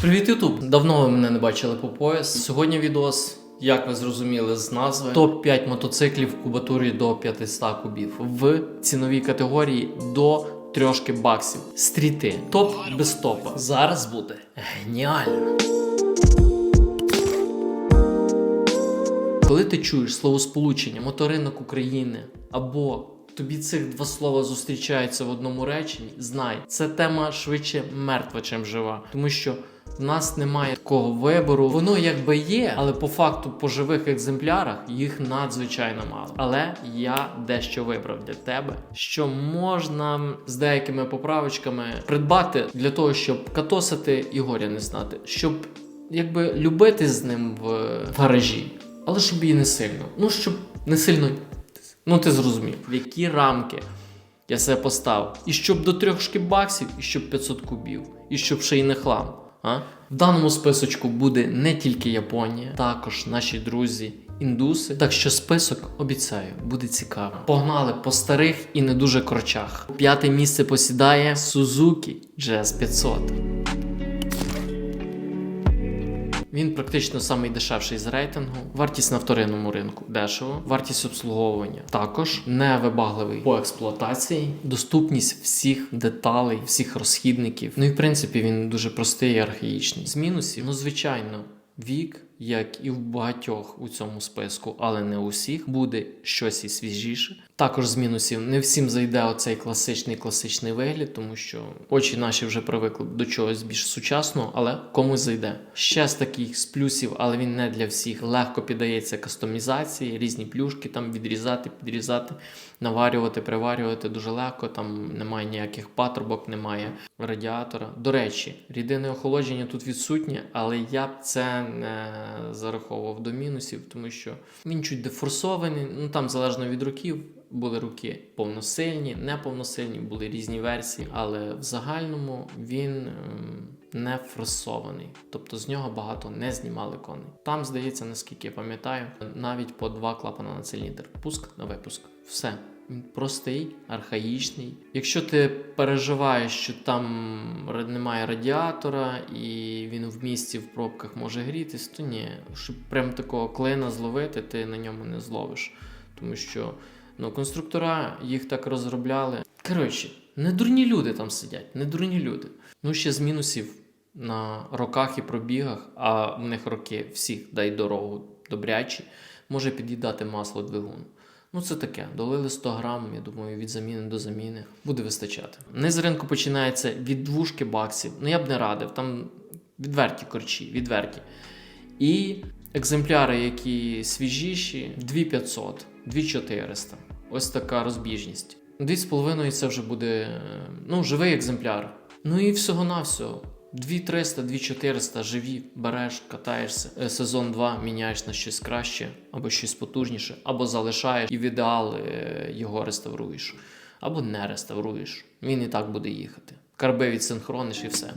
Привіт, Ютуб! Давно ви мене не бачили по пояс. Сьогодні відос, як ви зрозуміли з назви, топ-5 мотоциклів в кубатурі до 500 кубів в ціновій категорії до трьошки баксів. Стріти. Топ без топа. Зараз буде геніально. Коли ти чуєш словосполучення моторинок України або тобі цих два слова зустрічаються в одному реченні, знай, це тема швидше мертва, чим жива, тому що в нас немає такого вибору. Воно якби є, але по факту по живих екземплярах їх надзвичайно мало. Але я дещо вибрав для тебе, що можна з деякими поправочками придбати для того, щоб катосити і горя не знати, щоб якби любити з ним в гаражі, але щоб і не сильно. Ну щоб не сильно. Ну ти зрозумів, в які рамки я себе поставив. І щоб до трьох баксів, і щоб 500 кубів, і щоб ще й не хлам. А? В даному списочку буде не тільки Японія, також наші друзі. Індуси, так що список обіцяю, буде цікаво. Погнали по старих і не дуже корчах. П'яте місце посідає Suzuki GS 500. Він практично самий дешевший з рейтингу. Вартість на вторинному ринку дешево, вартість обслуговування також невибагливий по експлуатації, доступність всіх деталей, всіх розхідників. Ну і в принципі він дуже простий і архаїчний. З мінусів, ну звичайно, вік. Як і в багатьох у цьому списку, але не у всіх, буде щось і свіжіше. Також з мінусів не всім зайде оцей класичний класичний вигляд, тому що очі наші вже привикли до чогось більш сучасного, але комусь зайде. Ще з таких з плюсів, але він не для всіх. Легко піддається кастомізації, різні плюшки там відрізати, підрізати, наварювати, приварювати дуже легко. Там немає ніяких патрубок, немає радіатора. До речі, рідине охолодження тут відсутнє, але я б це не зараховував до мінусів, тому що він чуть дефорсований. Ну там залежно від років. Були руки повносильні, неповносильні, були різні версії, але в загальному він ем, не форсований, тобто з нього багато не знімали коней. Там, здається, наскільки я пам'ятаю, навіть по два клапана на циліндр. Пуск на випуск. Все. Він простий, архаїчний. Якщо ти переживаєш, що там немає радіатора і він в місті в пробках може грітись, то ні, щоб прям такого клина зловити, ти на ньому не зловиш. Тому що ну, конструктора їх так розробляли. Коротше, не дурні люди там сидять, не дурні люди. Ну, ще з мінусів на роках і пробігах, а в них роки всіх дай дорогу добрячі, може під'їдати масло двигун. Ну, це таке. Долили 100 грам, я думаю, від заміни до заміни буде вистачати. Низ ринку починається від двушки баксів. Ну я б не радив, там відверті корчі, відверті. І екземпляри, які свіжіші, 2500, 2400. Ось така розбіжність. 2,5 це вже буде е, ну, живий екземпляр. Ну і всього-навсього. 2300, 2400 живі, береш, катаєшся. Е, Сезон 2 міняєш на щось краще, або щось потужніше, або залишаєш і в ідеал е, його реставруєш, або не реставруєш. Він і так буде їхати. Карби відсинхрониш і все.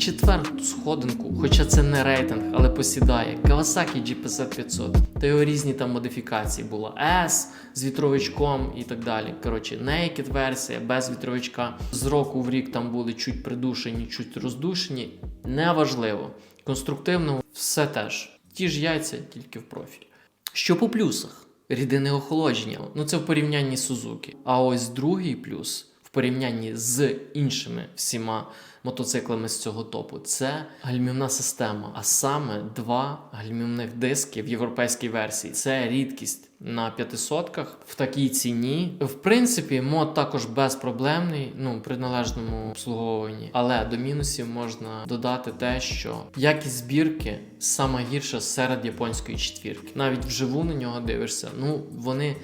Четверту сходинку, хоча це не рейтинг, але посідає Kawasaki GPZ 500. Та його різні там модифікації було S з вітровичком і так далі. Коротше, naked версія без вітровичка. З року в рік там були чуть придушені, чуть роздушені. Неважливо. Конструктивно все теж. Ті ж яйця, тільки в профіль. Що по плюсах? Рідине охолодження. Ну це в порівнянні з Suzuki. А ось другий плюс в порівнянні з іншими всіма мотоциклами з цього топу це гальмівна система, а саме два гальмівних диски в європейській версії. Це рідкість на 500 в такій ціні. В принципі, мод також безпроблемний, ну при належному обслуговуванні. Але до мінусів можна додати те, що якість збірки сама гірша серед японської четвірки. Навіть вживу на нього дивишся. Ну вони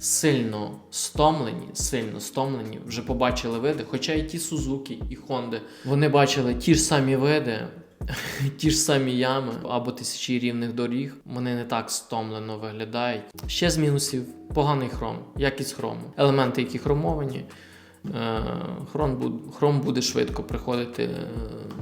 сильно стомлені, сильно стомлені, вже побачили види. Хоча і ті Сузуки, і Хонди, вони бачили ті ж самі види, ті ж самі ями або тисячі рівних доріг. Вони не так стомлено виглядають. Ще з мінусів поганий хром, якість хрому, елементи, які хромовані. е, Хром буде, швидко приходити е,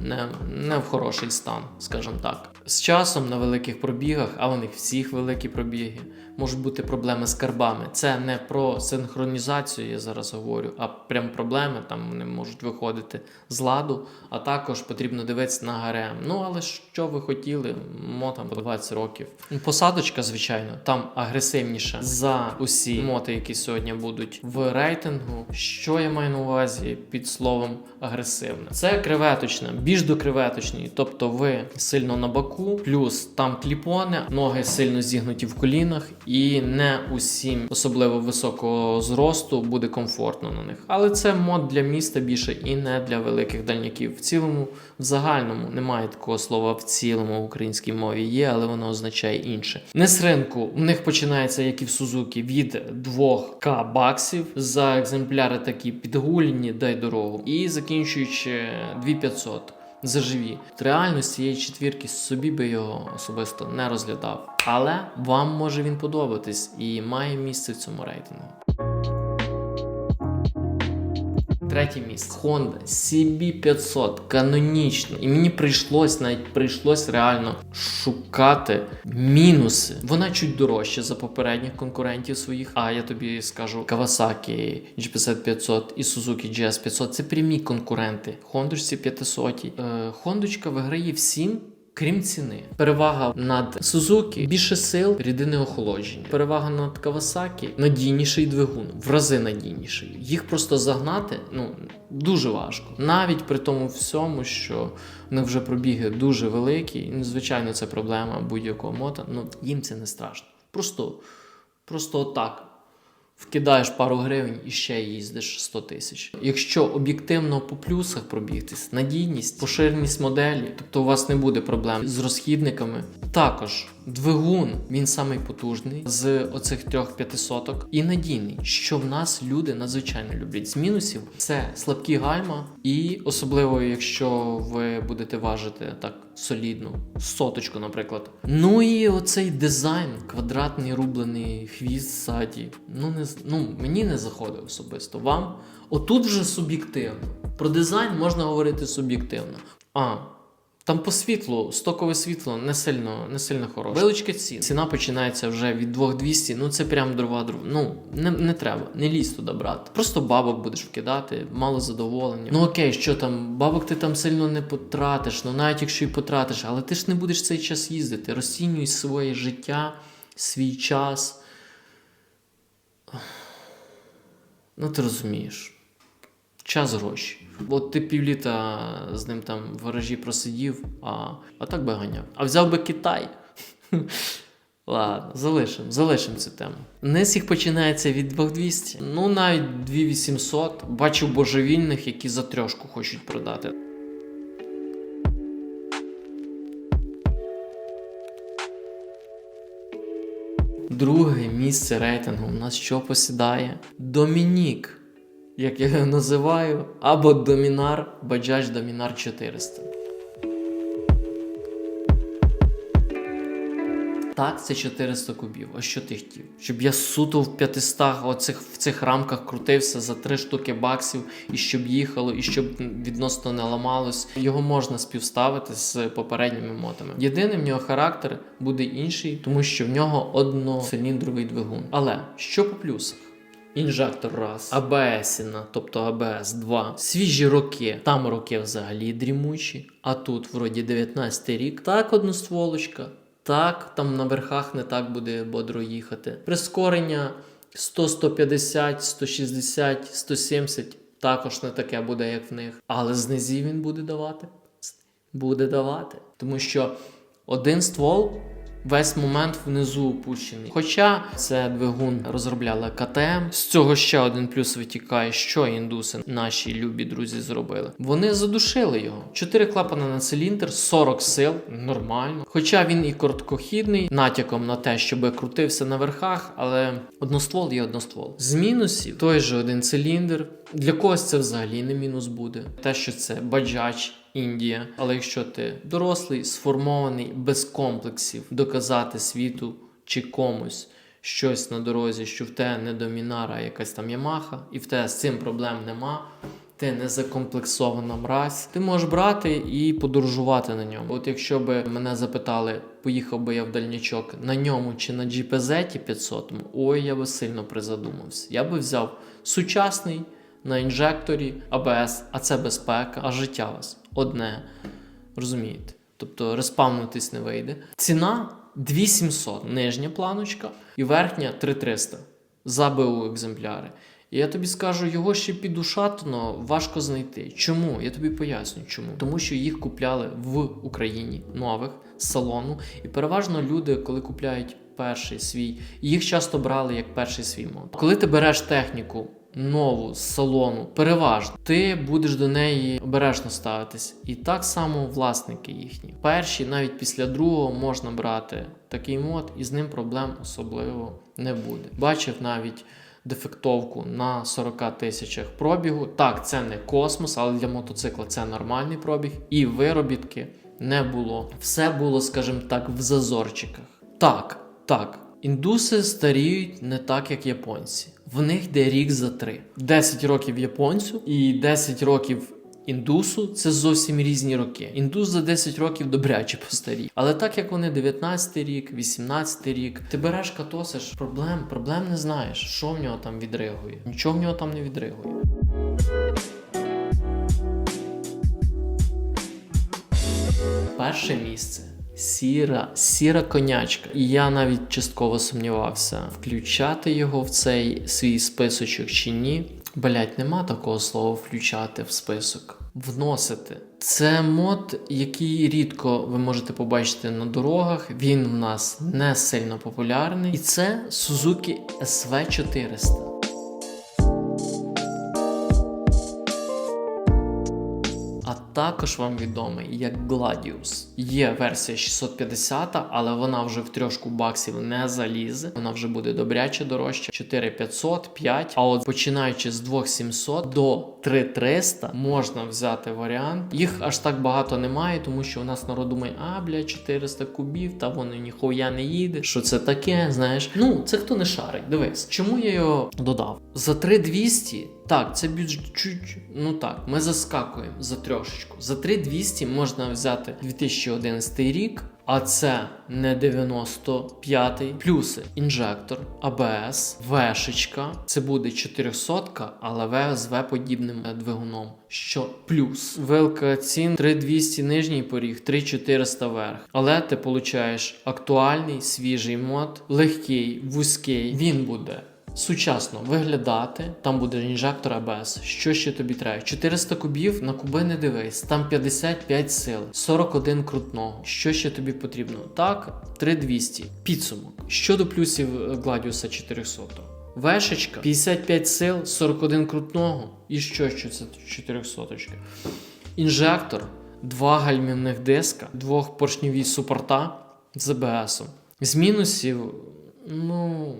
не, не в хороший стан, скажімо так. З часом на великих пробігах, а у них всіх великі пробіги, можуть бути проблеми з карбами. Це не про синхронізацію, я зараз говорю, а прям проблеми там вони можуть виходити з ладу, а також потрібно дивитися на ГРМ. Ну але що ви хотіли, мотам по 20 років. Посадочка, звичайно, там агресивніша за усі моти, які сьогодні будуть в рейтингу. Що я маю на увазі під словом агресивне? Це креветочна, більш до креветочні, тобто ви сильно на боку, плюс там кліпони, ноги сильно зігнуті в колінах, і не усім, особливо високого зросту, буде комфортно на них. Але це мод для міста більше і не для великих дальняків. В цілому, в загальному немає такого слова в цілому в українській мові є, але воно означає інше. Не з ринку у них починається, як і в Сузуки, від 2к баксів за екземпляри такі підгульні, дай дорогу, і закінчуючи 2500 за живі. От Реально з цієї четвірки собі би його особисто не розглядав. Але вам може він подобатись і має місце в цьому рейтингу. Третє місце. Honda CB500 канонічно. І мені прийшлось навіть прийшлось реально шукати мінуси. Вона чуть дорожча за попередніх конкурентів своїх. А я тобі скажу, Kawasaki G5500 і Suzuki GS500 це прямі конкуренти. Хондочці 500. Е, Хондочка виграє всім. Крім ціни, перевага над Suzuki більше сил, рідини охолодження. Перевага над Kawasaki надійніший двигун, в рази надійніший. Їх просто загнати ну дуже важко. Навіть при тому всьому, що в них вже пробіги дуже великі, і звичайно, це проблема будь-якого мота. Ну їм це не страшно. Просто, просто отак. Вкидаєш пару гривень і ще їздиш 100 тисяч. Якщо об'єктивно по плюсах пробігтись, надійність, поширеність моделі, тобто у вас не буде проблем з розхідниками. Також двигун він самий потужний з оцих трьох п'ятисоток і надійний, що в нас люди надзвичайно люблять. З мінусів це слабкі гальма, і особливо, якщо ви будете важити так солідну соточку, наприклад. Ну і оцей дизайн, квадратний рублений хвіст ззаді. Ну не ну мені не заходить особисто. Вам отут вже суб'єктивно. Про дизайн можна говорити суб'єктивно. А. Там по світлу, стокове світло не сильно, не сильно хороше. Вилучка цін. Ціна починається вже від 2200, ну це прям дрова дрова. Ну, не, не треба, не лізь туди брати. Просто бабок будеш вкидати, мало задоволення. Ну окей, що там, бабок ти там сильно не потратиш, ну навіть якщо і потратиш, але ти ж не будеш цей час їздити. Розцінюй своє життя, свій час. Ну, ти розумієш. Час гроші. От ти півліта з ним там в гаражі просидів, а, а так би ганяв. А взяв би Китай. Ладно, залишимо, залишимо цю тему. Низ їх починається від 2200, ну навіть 2800. Бачу божевільних, які за трьошку хочуть продати. Друге місце рейтингу у нас що посідає? Домінік, як я його називаю, або Домінар Bajaj Домінар 400. Так, це 400 кубів. А що ти хотів? Щоб я суто в 500 оцих, в цих рамках крутився за 3 штуки баксів, і щоб їхало, і щоб відносно не ламалось. Його можна співставити з попередніми мотами.Єдиний в нього характер буде інший, тому що в нього одноциліндровий двигун. Але що по плюсах? Інжектор раз, АБС, тобто АБС 2. Свіжі роки. Там роки взагалі дрімучі. А тут, вроді, 19 рік. Так, одностволочка. Так, там на верхах не так буде бодро їхати. Прискорення 100, 150, 160, 170 також не таке буде, як в них. Але знизів він буде давати. Буде давати. Тому що один ствол весь момент внизу опущений. Хоча це двигун розробляла КТМ. З цього ще один плюс витікає, що індуси, наші любі друзі, зробили. Вони задушили його. Чотири клапана на циліндр, 40 сил, нормально. Хоча він і короткохідний, натяком на те, щоб крутився на верхах, але одноствол є одноствол. З мінусів той же один циліндр. Для когось це взагалі не мінус буде. Те, що це баджач. Індія, але якщо ти дорослий, сформований без комплексів, доказати світу чи комусь щось на дорозі, що в тебе не домінара, а якась там Ямаха, і в тебе з цим проблем нема, ти не закомплексована мразь, ти можеш брати і подорожувати на ньому. От якщо би мене запитали, поїхав би я в дальнячок на ньому чи на GPZ 500, ой, я би сильно призадумався. Я би взяв сучасний на інжекторі АБС, а це безпека, а життя вас одне. Розумієте? Тобто респавнутись не вийде. Ціна 2700, нижня планочка, і верхня 3300 за БУ екземпляри. І я тобі скажу, його ще під ушатно важко знайти. Чому? Я тобі поясню, чому. Тому що їх купляли в Україні нових з салону, і переважно люди, коли купляють перший свій, їх часто брали як перший свій мод. Коли ти береш техніку нову з салону, переважно, ти будеш до неї обережно ставитись. І так само власники їхні. Перші, навіть після другого, можна брати такий мод, і з ним проблем особливо не буде. Бачив навіть. Дефектовку на 40 тисячах пробігу. Так, це не космос, але для мотоцикла це нормальний пробіг, і виробітки не було. Все було, скажімо так, в зазорчиках. Так, так, індуси старіють не так, як японці. В них йде рік за три. 10 років японцю і 10 років індусу це зовсім різні роки. Індус за 10 років добряче постарів. Але так як вони 19 рік, 18 рік, ти береш катосиш, проблем, проблем не знаєш, що в нього там відригує. Нічого в нього там не відригує. Перше місце. Сіра, сіра конячка. І я навіть частково сумнівався, включати його в цей свій списочок чи ні. Блять, нема такого слова включати в список. Вносити. Це мод, який рідко ви можете побачити на дорогах. Він в нас не сильно популярний. І це Suzuki SV400. А також вам відомий як Gladius. Є версія 650, але вона вже в трьошку баксів не залізе. Вона вже буде добряче дорожча. 4500, 5. А от починаючи з 2700 до 3300 можна взяти варіант. Їх аж так багато немає, тому що у нас народ думає, а бля, 400 кубів, та воно ніхуя не їде. Що це таке? Знаєш? Ну, це хто не шарить. Дивись, чому я його додав? За 3200 так, це бюджет ну так, ми заскакуємо за трошечку. За 3200 можна взяти 2011 рік, а це не 95-й. Плюси інжектор, АБС, вешечка. Це буде 400, але В з В-подібним двигуном. Що плюс вилка цін 3200 нижній поріг, 3400 верх. Але ти получаєш актуальний свіжий мод, легкий, вузький. Він буде сучасно виглядати. Там буде інжектор ABS. Що ще тобі треба? 400 кубів на куби не дивись. Там 55 сил, 41 крутного. Що ще тобі потрібно? Так, 3200. Підсумок. Щодо плюсів Гладіуса 400. Вешечка, 55 сил, 41 крутного. І що, що це 400? Інжектор, два гальмівних диска, двох двохпоршньові супорта з АБСом. З мінусів, ну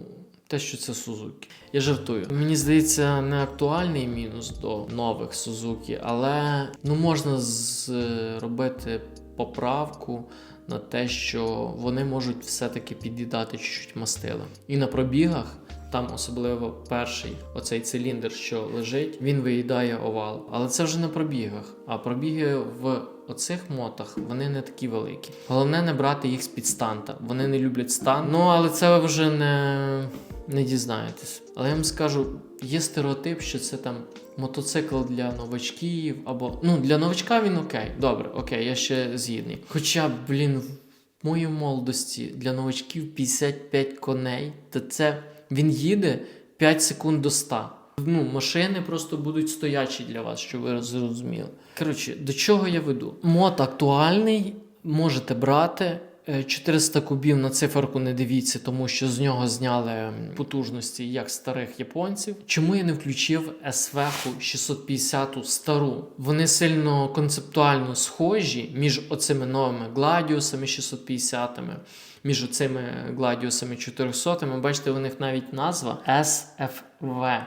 те, що це Сузуки. Я жартую. Мені здається, не актуальний мінус до нових Сузуки, але ну можна зробити поправку на те, що вони можуть все-таки під'їдати чуть-чуть мастила. І на пробігах. Там особливо перший оцей циліндр, що лежить, він виїдає овал. Але це вже на пробігах. А пробіги в оцих мотах вони не такі великі. Головне не брати їх з під станта. Вони не люблять стан. Ну але це вже не, не дізнаєтесь. Але я вам скажу, є стереотип, що це там мотоцикл для новачків або ну для новачка він окей. Добре, окей, я ще згідний. Хоча, блін, в моїй молодості для новачків 55 коней, то це. Він їде 5 секунд до 100. Ну, машини просто будуть стоячі для вас, щоб ви зрозуміли. Коротше, до чого я веду? Мод актуальний, можете брати. 400 кубів на циферку не дивіться, тому що з нього зняли потужності як старих японців. Чому я не включив SVH 650 стару? Вони сильно концептуально схожі між оцими новими гладіусами 650 між оцими гладіусами 400 Бачите, у них навіть назва SFV.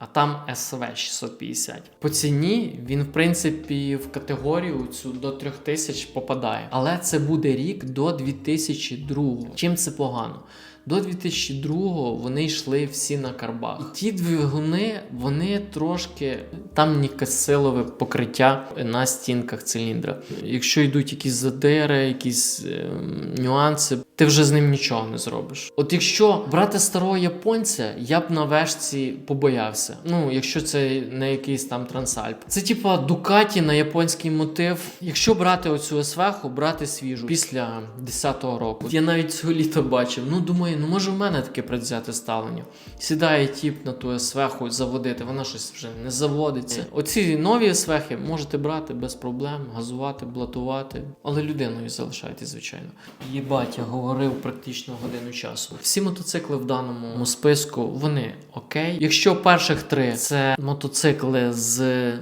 А там SV 650. По ціні він, в принципі, в категорію цю до 3000 попадає. Але це буде рік до 2002. Чим це погано? До 2002-го вони йшли всі на карбах. І ті двигуни, вони трошки там нікасилове покриття на стінках циліндра. Якщо йдуть якісь задири, якісь ем, нюанси, ти вже з ним нічого не зробиш. От якщо брати старого японця, я б на вешці побоявся. Ну, якщо це не якийсь там трансальп. Це типа Дукаті на японський мотив. Якщо брати оцю СВХ, брати свіжу після 10-го року. Я навіть цього літа бачив. Ну думаю, ну може в мене таке предвзяте ставлення. Сідає тіп на ту СВХ заводити, вона щось вже не заводиться. Оці нові СВХи можете брати без проблем, газувати, блатувати, але людиною залишайте, звичайно. Єбать, я говорив практично годину часу. Всі мотоцикли в даному списку вони окей. Якщо перших три це мотоцикли з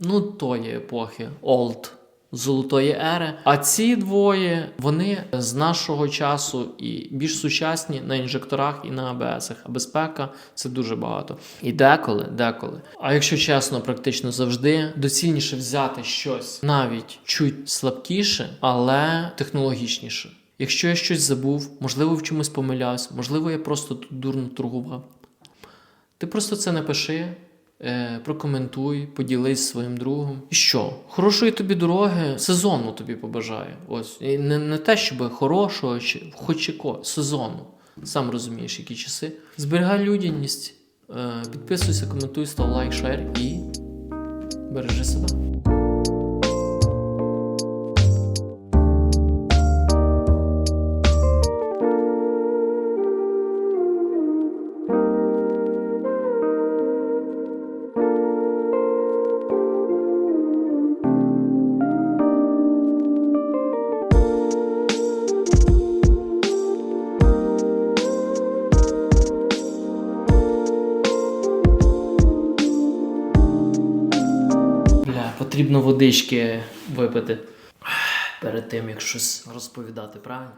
ну тої епохи, old, золотої ери. А ці двоє вони з нашого часу і більш сучасні на інжекторах і на АБСах. А безпека це дуже багато. І деколи, деколи. А якщо чесно, практично завжди доцільніше взяти щось навіть чуть слабкіше, але технологічніше. Якщо я щось забув, можливо, в чомусь помилявся, можливо, я просто тут дурно торгував. Ти просто це напиши, прокоментуй, поділись своїм другом. І що? Хорошої тобі дороги, сезону тобі побажаю. Ось. І не, не те, щоб хорошого, чи хоч яко, сезону. Сам розумієш, які часи. Зберігай людяність, е, підписуйся, коментуй, став лайк, шер і бережи себе. Водички випити перед тим, як щось розповідати, правильно?